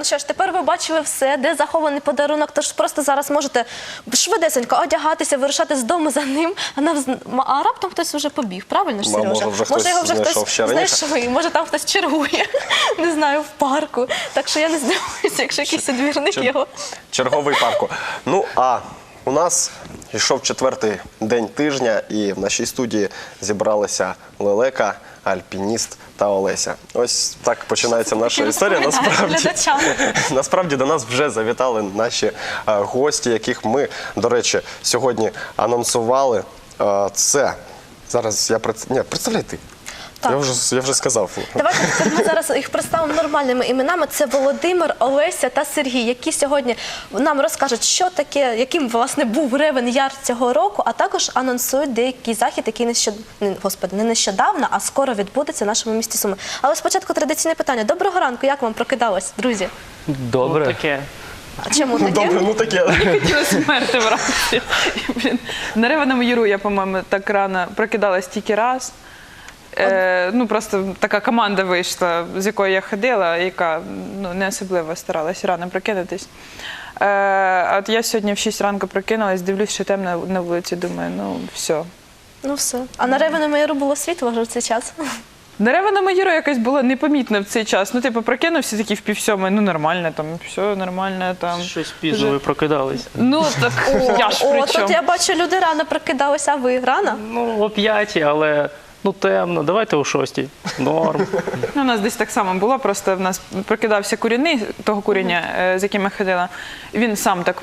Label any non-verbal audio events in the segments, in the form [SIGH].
Ну що ж, тепер ви бачили все, де захований подарунок. Тож просто зараз можете швидесенько одягатися, вирушати з дому за ним. А, навз- а раптом хтось вже побіг, правильно ж, Ма- Сережа? може, вже хтось його вже знайшов хтось ще раніше? знайшов, може там хтось чергує, [LAUGHS] не знаю, в парку. Так що я не здивуюся, якщо якийсь двірник Чер- його. Черговий парку. Ну а у нас йшов четвертий день тижня, і в нашій студії зібралися Лелека, Альпініст та Олеся. Ось так починається наша історія. Насправді, [LAUGHS] насправді до нас вже завітали наші гості, яких ми, до речі, сьогодні анонсували. Це зараз я. Ні, представляй ти. Так. Я вже я вже сказав. Давайте ми зараз їх представимо нормальними іменами. Це Володимир, Олеся та Сергій, які сьогодні нам розкажуть, що таке, яким власне був Ревен Яр цього року, а також анонсують деякий захід, який нещод... не, господи, не нещодавно, а скоро відбудеться в нашому місті Суми. Але спочатку традиційне питання. Доброго ранку, як вам прокидалось, друзі? Добре. Ну, таке. А чому таке? Добре, ну таке. [LAUGHS] Хотіла смерти вранці. На Реваному Яру я, по-моєму, так рано прокидалась тільки раз. Е, ну, просто така команда вийшла, з якою я ходила, яка ну, не особливо старалась рано прокинутись. Е, а от я сьогодні в 6 ранку прокинулась, дивлюсь, що темно на вулиці, думаю, ну все. Ну все. А на Ревеному Яру було світло вже в цей час. На Реваному Яру якось було непомітно в цей час. Ну, типу, прокинувся такий в півсьомої, ну нормально, там, все нормально, там. Щось пізно ви прокидались. Ну, так я ж О, при тут я бачу, люди рано прокидалися, а ви рано? Ну, о п'ятій, але ну темно. Давайте о шостій. Норм. Ну, у нас десь так само було, просто в нас прокидався курінний, того куріння, е, з яким я ходила. Він сам так,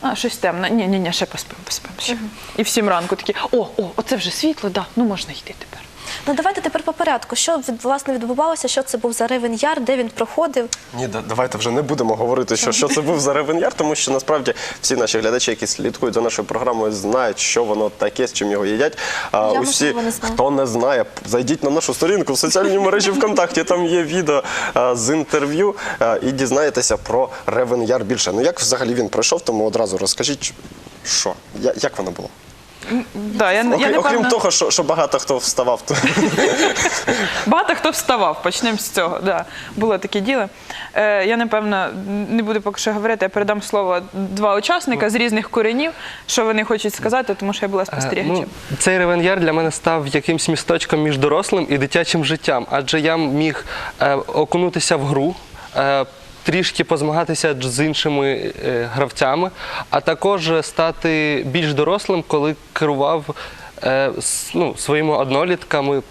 а, щось темно. Ні, ні, ні, ще поспимо, поспимо. Ще. І в сім ранку такі, о, о, оце вже світло, да, ну можна йти тепер. Ну давайте тепер по порядку. Що від, власне відбувалося? Що це був за Ревен Яр, де він проходив? Ні, да- давайте вже не будемо говорити, що, що це був за Ревен Яр, тому що насправді всі наші глядачі, які слідкують за нашою програмою, знають, що воно таке, з чим його їдять. А Я, усі, можливо, не знаю. хто не знає, зайдіть на нашу сторінку в соціальній мережі ВКонтакті. Там є відео а, з інтерв'ю а, і дізнаєтеся про Ревен Яр більше. Ну як взагалі він пройшов, тому одразу розкажіть, що, Я- як воно було? Да, я, я, Окрім, напевно, окрім того, що, що багато хто вставав. то- Багато хто вставав, почнемо з цього. Да. Було таке діло. Е, я, напевно, не буду поки що говорити, я передам слово два учасника з різних коренів, що вони хочуть сказати, тому що я була Е, спостерігачем. Ну, цей ревен'яр для мене став якимсь місточком між дорослим і дитячим життям, адже я міг е, окунутися в гру. Е, Трішки позмагатися з іншими е, гравцями, а також стати більш дорослим, коли керував е, ну, своїми однолітками,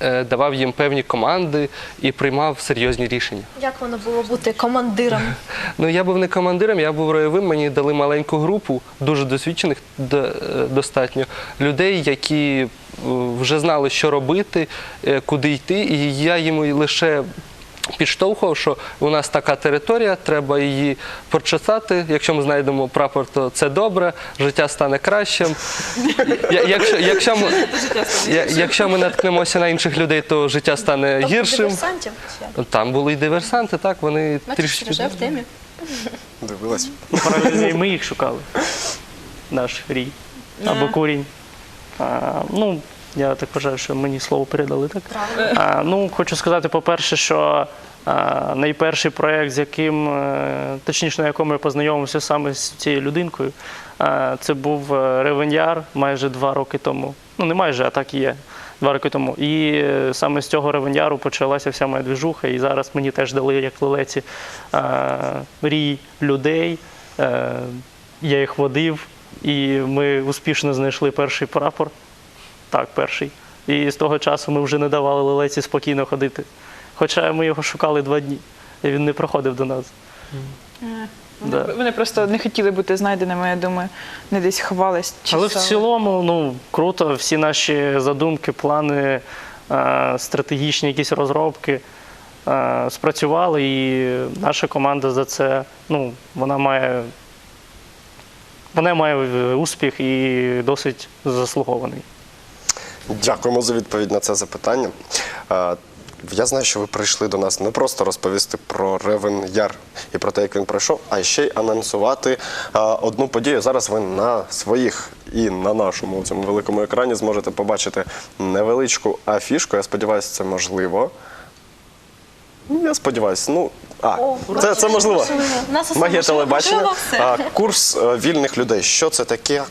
е, давав їм певні команди і приймав серйозні рішення. Як воно було бути командиром? [LAUGHS] Ну, я був не командиром, я був ройовим. Мені дали маленьку групу дуже досвідчених достатньо людей, які вже знали, що робити, куди йти. І я їм лише підштовхував, що у нас така територія, треба її прочесати. Якщо ми знайдемо прапор, то це добре, життя стане кращим. Якщо, якщо, ми, якщо ми наткнемося на інших людей, то життя стане Тобто гіршим. диверсантів? Там були і диверсанти, так, вони трішки. В темі. Дивилась. Паралельно ми їх шукали. Наш рій. Або курінь. А, ну, я так вважаю, що мені слово передали так. А, ну, хочу сказати, по-перше, що а, найперший проєкт, з яким, е, точніше, на якому я познайомився саме з цією людинкою, а, це був е, Ревеняр майже два роки тому. Ну, не майже, а так і є. Два роки тому. І е, саме з цього ревеняру почалася вся моя двіжуха. І зараз мені теж дали, як лелеці, рій людей. Е, Я їх водив, і ми успішно знайшли перший прапор. Так, перший. І з того часу ми вже не давали лелеці спокійно ходити. Хоча ми його шукали два дні, і він не проходив до нас. Вони, Да. вони просто не хотіли бути знайденими, я думаю, не десь ховались. Але в цілому, ну круто, всі наші задумки, плани, е, стратегічні якісь розробки е, спрацювали, і наша команда за це, ну, вона має. Вона має е, успіх і досить заслугований. Дякуємо за відповідь на це запитання. Е, Я знаю, що ви прийшли до нас не просто розповісти про Ревен Яр і про те, як він пройшов, а ще й анонсувати е, одну подію. Зараз ви на своїх і на нашому цьому великому екрані зможете побачити невеличку афішку. Я сподіваюся, це можливо. Ну, Я сподіваюся. Ну, а, О, це, це можливо. можливо. Нас Магія телебачення. Курс е, вільних людей. Що це таке?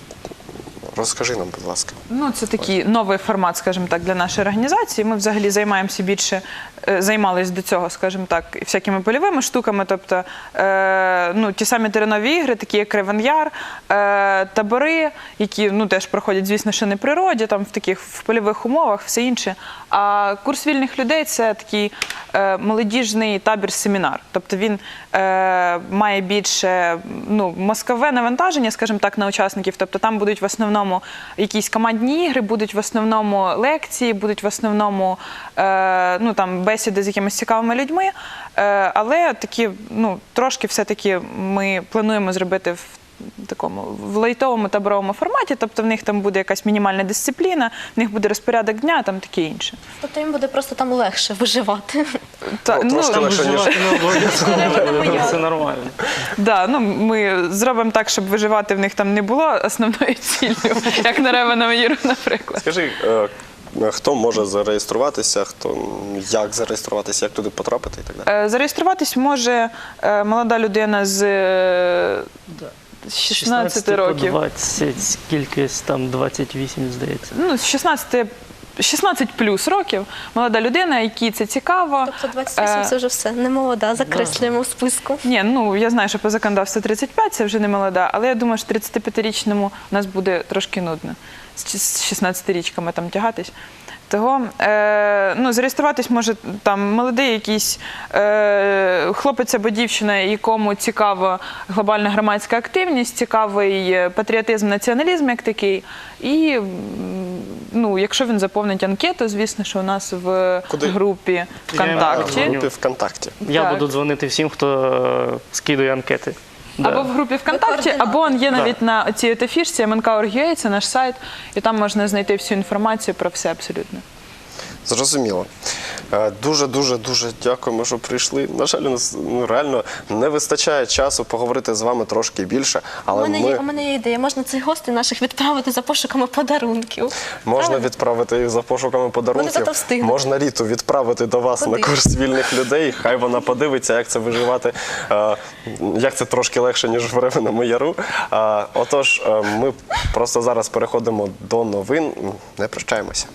Розкажи нам, будь ласка. Ну, це такий новий формат, скажімо так, для нашої організації. Ми взагалі займаємося більше, е, займалися до цього, скажімо так, всякими польовими штуками, тобто е, ну, ті самі теренові ігри, такі як Кривен-Яр, е, табори, які ну, теж проходять, звісно, ще не природі, в таких польових умовах, все інше. А курс вільних людей це такий е, молодіжний табір-семінар. Тобто він має більше ну, мозкове навантаження, скажімо так, на учасників. Тобто там будуть в основному якісь командні ігри, будуть в основному лекції, будуть в основному е, ну, там, бесіди з якимись цікавими людьми. Е, але такі, ну, трошки все-таки ми плануємо зробити в такому в лайтовому таборовому форматі, тобто в них там буде якась мінімальна дисципліна, в них буде розпорядок дня, там таке інше. Тобто їм буде просто там легше виживати. Та, Ну, трошки легше, ніж це нормально. Да, ну ми зробимо так, щоб виживати в них там не було основною [LAUGHS] ціллю, як на Ревеному Єру, наприклад. Скажи, е, хто може зареєструватися, хто як зареєструватися, як туди потрапити і так далі. Е, Зареєструватись може е, молода людина з е, з 16 років. 20, скількись там 28, здається. Ну, з 16 16 плюс років молода людина, якій це цікаво. Тобто 28 Е, це вже все, не молода, закреслюємо в списку. Ні, ну я знаю, що по законодавству 35, це вже не молода, але я думаю, що 35-річному у нас буде трошки нудно з 16-річками там тягатись. Того е, ну, зареєструватись може там молодий якийсь е, хлопець або дівчина, якому цікава глобальна громадська активність, цікавий е, патріотизм, націоналізм як такий. І ну, якщо він заповнить анкету, звісно, що у нас в Куди? групі В ВКонтакті. групі ВКонтакті. Я буду дзвонити всім, хто е, скидує анкети. Або в групі ВКонтакті, або он є навіть на цій от афішці MNK.org.ua, це наш сайт, і там можна знайти всю інформацію про все абсолютно. Зрозуміло. Е, Дуже, дуже, дуже дякуємо, що прийшли. На жаль, у нас ну, реально не вистачає часу поговорити з вами трошки більше, У але мене, ми є, у мене є ідея. Можна цих гостей наших відправити за пошуками подарунків. можна Правильно? відправити їх за пошуками подарунків. Можна Ріту відправити до вас Куди? на курс вільних людей. Хай вона подивиться, як це виживати, е, як це трошки легше, ніж в Ревеному Яру. Е, Отож, ми просто зараз переходимо до новин. Не прощаємося.